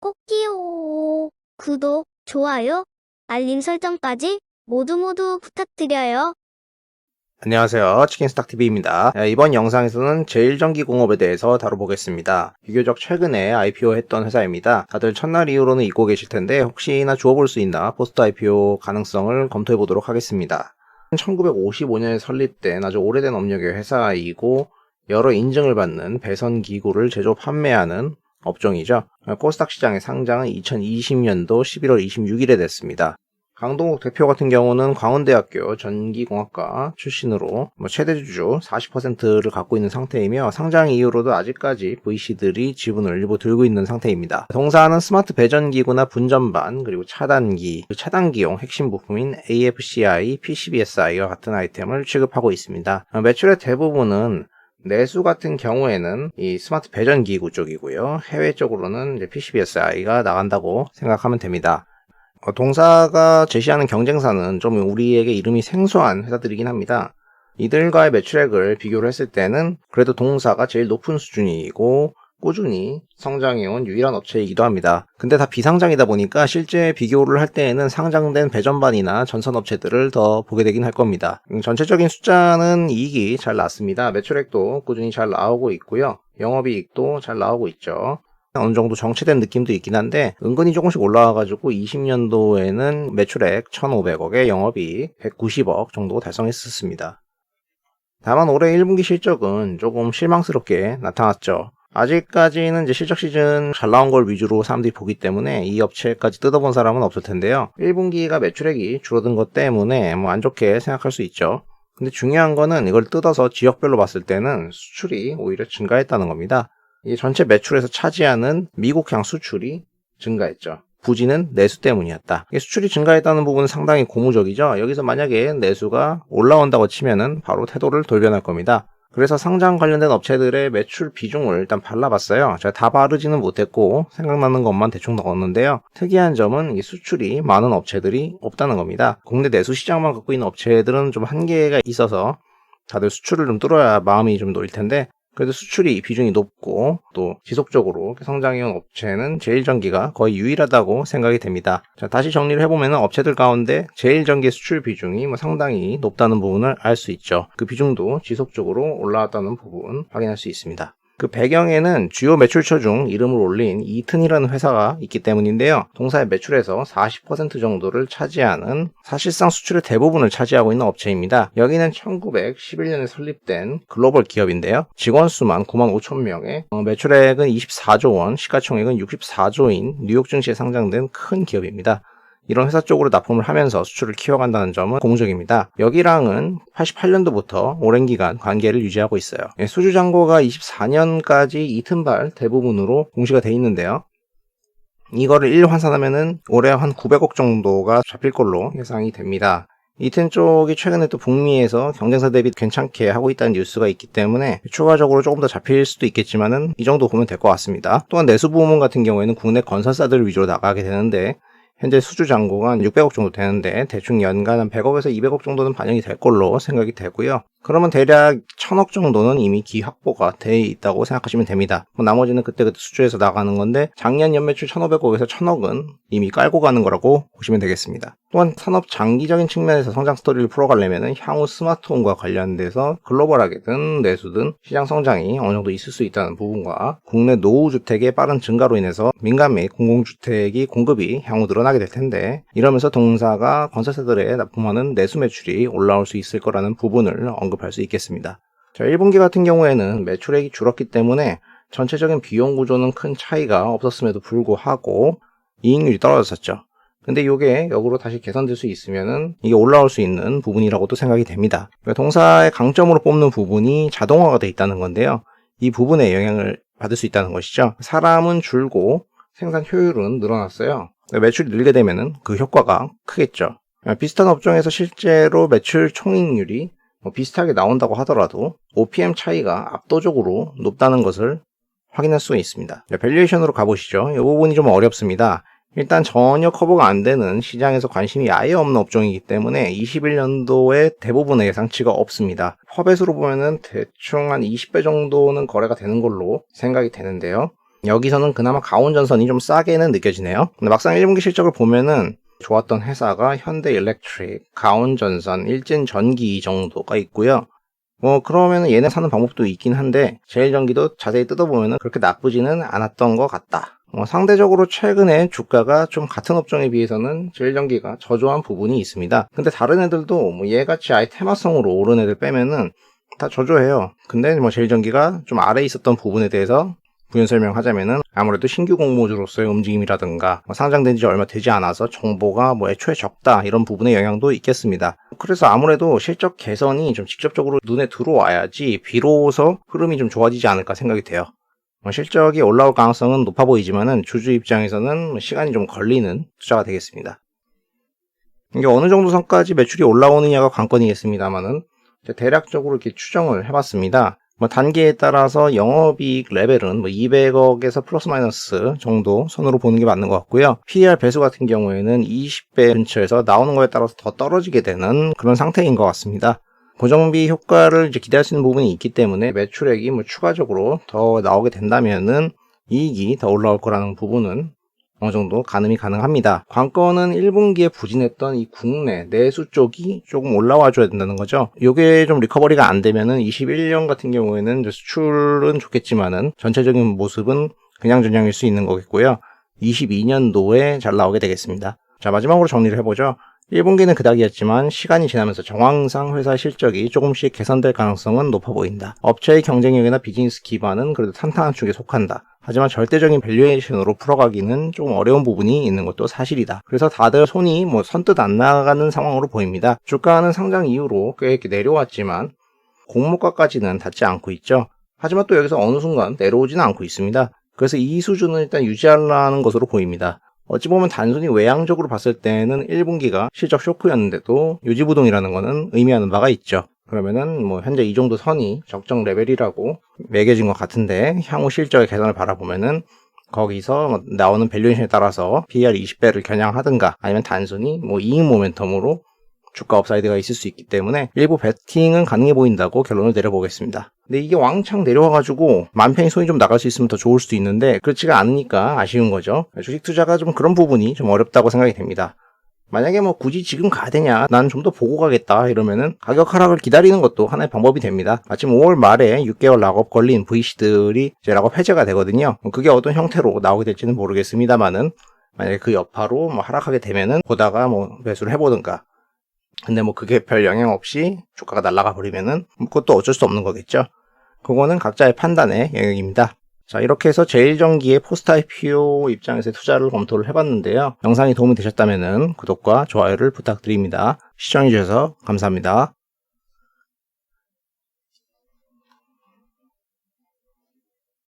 꼭지요. 구독, 좋아요, 알림 설정까지 모두 모두 부탁드려요. 안녕하세요. 치킨스탁TV입니다. 이번 영상에서는 제일전기공업에 대해서 다뤄보겠습니다. 비교적 최근에 IPO 했던 회사입니다. 다들 첫날 이후로는 잊고 계실 텐데 혹시나 주워볼 수 있나 포스트 IPO 가능성을 검토해보도록 하겠습니다. 1955년에 설립된 아주 오래된 업력의 회사이고 여러 인증을 받는 배선 기구를 제조 판매하는 업종이죠. 코스닥 시장에 상장은 2020년도 11월 26일에 됐습니다. 강동욱 대표 같은 경우는 광운대학교 전기공학과 출신으로 뭐 최대 주주 40%를 갖고 있는 상태이며 상장 이후로도 아직까지 VC들이 지분을 일부 들고 있는 상태입니다. 동사는 스마트 배전기구나 분전반 그리고 차단기, 그 차단기용 핵심 부품인 AFCI, PCBSI와 같은 아이템을 취급하고 있습니다. 매출의 대부분은 내수 같은 경우에는 이 스마트 배전 기구 쪽이고요. 해외 쪽으로는 이제 PCBSI가 나간다고 생각하면 됩니다. 어, 동사가 제시하는 경쟁사는 좀 우리에게 이름이 생소한 회사들이긴 합니다. 이들과의 매출액을 비교를 했을 때는 그래도 동사가 제일 높은 수준이고 꾸준히 성장해온 유일한 업체이기도 합니다. 근데 다 비상장이다 보니까 실제 비교를 할 때에는 상장된 배전반이나 전선 업체들을 더 보게 되긴 할 겁니다. 음, 전체적인 숫자는 이익이 잘 났습니다. 매출액도 꾸준히 잘 나오고 있고요. 영업이익도 잘 나오고 있죠. 어느 정도 정체된 느낌도 있긴 한데 은근히 조금씩 올라와가지고 20년도에는 매출액 1,500억에 영업이 190억 정도 달성했었습니다. 다만 올해 1분기 실적은 조금 실망스럽게 나타났죠. 아직까지는 이제 실적 시즌 잘 나온 걸 위주로 사람들이 보기 때문에 이 업체까지 뜯어본 사람은 없을 텐데요. 1분기가 매출액이 줄어든 것 때문에 뭐 안 좋게 생각할 수 있죠. 근데 중요한 거는 이걸 뜯어서 지역별로 봤을 때는 수출이 오히려 증가했다는 겁니다. 이 전체 매출에서 차지하는 미국향 수출이 증가했죠. 부진은 내수 때문이었다. 수출이 증가했다는 부분은 상당히 고무적이죠. 여기서 만약에 내수가 올라온다고 치면은 바로 태도를 돌변할 겁니다. 그래서 상장 관련된 업체들의 매출 비중을 일단 발라봤어요. 제가 다 바르지는 못했고 생각나는 것만 대충 넣었는데요. 특이한 점은 이 수출이 많은 업체들이 없다는 겁니다. 국내 내수 시장만 갖고 있는 업체들은 좀 한계가 있어서 다들 수출을 좀 뚫어야 마음이 좀 놓일 텐데 그래도 수출이 비중이 높고 또 지속적으로 성장해온 업체는 제일전기가 거의 유일하다고 생각이 됩니다. 자, 다시 정리를 해보면 업체들 가운데 제일전기 수출 비중이 뭐 상당히 높다는 부분을 알 수 있죠. 그 비중도 지속적으로 올라왔다는 부분 확인할 수 있습니다. 그 배경에는 주요 매출처 중 이름을 올린 이튼이라는 회사가 있기 때문인데요. 동사의 매출에서 40% 정도를 차지하는 사실상 수출의 대부분을 차지하고 있는 업체입니다. 여기는 1911년에 설립된 글로벌 기업인데요. 직원 수만 9만 5천 명에 어, 매출액은 24조 원, 시가총액은 64조인 뉴욕 증시에 상장된 큰 기업입니다. 이런 회사 쪽으로 납품을 하면서 수출을 키워간다는 점은 공적입니다. 여기랑은 88년도부터 오랜 기간 관계를 유지하고 있어요. 예, 수주 잔고가 24년까지 이튼발 대부분으로 공시가 돼 있는데요. 이거를 1 환산하면은 올해 한 900억 정도가 잡힐 걸로 예상이 됩니다. 이튼 쪽이 최근에 또 북미에서 경쟁사 대비 괜찮게 하고 있다는 뉴스가 있기 때문에 추가적으로 조금 더 잡힐 수도 있겠지만은 이 정도 보면 될 것 같습니다. 또한 내수 부문 같은 경우에는 국내 건설사들 위주로 나가게 되는데 현재 수주 잔고가 600억 정도 되는데 대충 연간 한 100억에서 200억 정도는 반영이 될 걸로 생각이 되고요. 그러면 대략 1000억 정도는 이미 기 확보가 돼 있다고 생각하시면 됩니다. 뭐 나머지는 그때그때 수주해서 나가는 건데 작년 연매출 1500억에서 1000억은 이미 깔고 가는 거라고 보시면 되겠습니다. 또한 산업 장기적인 측면에서 성장 스토리를 풀어가려면 향후 스마트홈과 관련돼서 글로벌하게든 내수든 시장 성장이 어느 정도 있을 수 있다는 부분과 국내 노후주택의 빠른 증가로 인해서 민간 및 공공주택이 공급이 향후 늘어나게 될 텐데 이러면서 동사가 건설사들에 납품하는 내수 매출이 올라올 수 있을 거라는 부분을 언급할 수 있겠습니다. 자, 1분기 같은 경우에는 매출액이 줄었기 때문에 전체적인 비용 구조는 큰 차이가 없었음에도 불구하고 이익률이 떨어졌었죠. 근데 이게 역으로 다시 개선될 수 있으면은 이게 올라올 수 있는 부분이라고도 생각이 됩니다. 그러니까 동사의 강점으로 뽑는 부분이 자동화가 돼 있다는 건데요. 이 부분에 영향을 받을 수 있다는 것이죠. 사람은 줄고 생산 효율은 늘어났어요. 그러니까 매출이 늘게 되면은 그 효과가 크겠죠. 비슷한 업종에서 실제로 매출 총익률이 뭐 비슷하게 나온다고 하더라도 OPM 차이가 압도적으로 높다는 것을 확인할 수가 있습니다. 밸류에이션으로 가보시죠. 이 부분이 좀 어렵습니다. 일단 전혀 커버가 안 되는 시장에서 관심이 아예 없는 업종이기 때문에 21년도에 대부분의 예상치가 없습니다. 퍼벳으로 보면은 대충 한 20배 정도는 거래가 되는 걸로 생각이 되는데요. 여기서는 그나마 가온전선이 좀 싸게는 느껴지네요. 근데 막상 1분기 실적을 보면은 좋았던 회사가 현대 일렉트릭, 가온전선, 일진전기 정도가 있고요. 뭐 그러면은 얘네 사는 방법도 있긴 한데 제일전기도 자세히 뜯어보면은 그렇게 나쁘지는 않았던 것 같다. 뭐 상대적으로 최근에 주가가 좀 같은 업종에 비해서는 제일전기가 저조한 부분이 있습니다. 근데 다른 애들도 뭐 얘같이 아예 테마성으로 오른 애들 빼면은 다 저조해요. 근데 뭐 제일전기가 좀 아래에 있었던 부분에 대해서 부연 설명하자면은 아무래도 신규 공모주로서의 움직임이라든가 뭐 상장된 지 얼마 되지 않아서 정보가 뭐 애초에 적다 이런 부분의 영향도 있겠습니다. 그래서 아무래도 실적 개선이 좀 직접적으로 눈에 들어와야지 비로소 흐름이 좀 좋아지지 않을까 생각이 돼요. 뭐 실적이 올라올 가능성은 높아 보이지만은 주주 입장에서는 시간이 좀 걸리는 투자가 되겠습니다. 이게 어느 정도 선까지 매출이 올라오느냐가 관건이겠습니다만은 대략적으로 이렇게 추정을 해봤습니다. 뭐 단계에 따라서 영업이익 레벨은 뭐 200억에서 플러스 마이너스 정도 선으로 보는 게 맞는 것 같고요. PER 배수 같은 경우에는 20배 근처에서 나오는 거에 따라서 더 떨어지게 되는 그런 상태인 것 같습니다. 고정비 효과를 이제 기대할 수 있는 부분이 있기 때문에 매출액이 뭐 추가적으로 더 나오게 된다면은 이익이 더 올라올 거라는 부분은 어느 정도 가늠이 가능합니다. 관건은 1분기에 부진했던 이 국내 내수 쪽이 조금 올라와 줘야 된다는 거죠. 이게 좀 리커버리가 안 되면은 21년 같은 경우에는 수출은 좋겠지만은 전체적인 모습은 그냥 저냥일 수 있는 거겠고요. 22년도에 잘 나오게 되겠습니다. 자, 마지막으로 정리를 해보죠. 1분기는 그닥이었지만 시간이 지나면서 정황상 회사 실적이 조금씩 개선될 가능성은 높아 보인다. 업체의 경쟁력이나 비즈니스 기반은 그래도 탄탄한 축에 속한다. 하지만 절대적인 밸류에이션으로 풀어가기는 조금 어려운 부분이 있는 것도 사실이다. 그래서 다들 손이 뭐 선뜻 안 나가는 상황으로 보입니다. 주가는 상장 이후로 꽤 내려왔지만 공모가까지는 닿지 않고 있죠. 하지만 또 여기서 어느 순간 내려오지는 않고 있습니다. 그래서 이 수준은 일단 유지하려는 것으로 보입니다. 어찌 보면 단순히 외향적으로 봤을 때는 1분기가 실적 쇼크였는데도 유지부동이라는 것은 의미하는 바가 있죠. 그러면은 뭐 현재 이 정도 선이 적정 레벨이라고 매겨진 것 같은데 향후 실적의 개선을 바라보면은 거기서 뭐 나오는 밸류에이션에 따라서 PER 20배를 겨냥하든가 아니면 단순히 뭐 이익 모멘텀으로 주가 업사이드가 있을 수 있기 때문에 일부 베팅은 가능해 보인다고 결론을 내려보겠습니다. 근데 이게 왕창 내려와가지고 맘 편히 손이 좀 나갈 수 있으면 더 좋을 수도 있는데 그렇지가 않으니까 아쉬운 거죠. 주식 투자가 좀 그런 부분이 좀 어렵다고 생각이 됩니다. 만약에 뭐 굳이 지금 가야 되냐, 난좀더 보고 가겠다 이러면은 가격 하락을 기다리는 것도 하나의 방법이 됩니다. 마침 5월 말에 6개월 락업 걸린 VC들이 이제 락업 해제가 되거든요. 그게 어떤 형태로 나오게 될지는 모르겠습니다만은 만약에 그 여파로 뭐 하락하게 되면은 보다가 뭐 매수를 해보든가 근데 뭐 그게 별 영향 없이 주가가 날아가 버리면은 그것도 어쩔 수 없는 거겠죠. 그거는 각자의 판단의 영역입니다. 자, 이렇게 해서 제일전기의 포스트 IPO 입장에서 투자를 검토를 해봤는데요. 영상이 도움이 되셨다면 구독과 좋아요를 부탁드립니다. 시청해주셔서 감사합니다.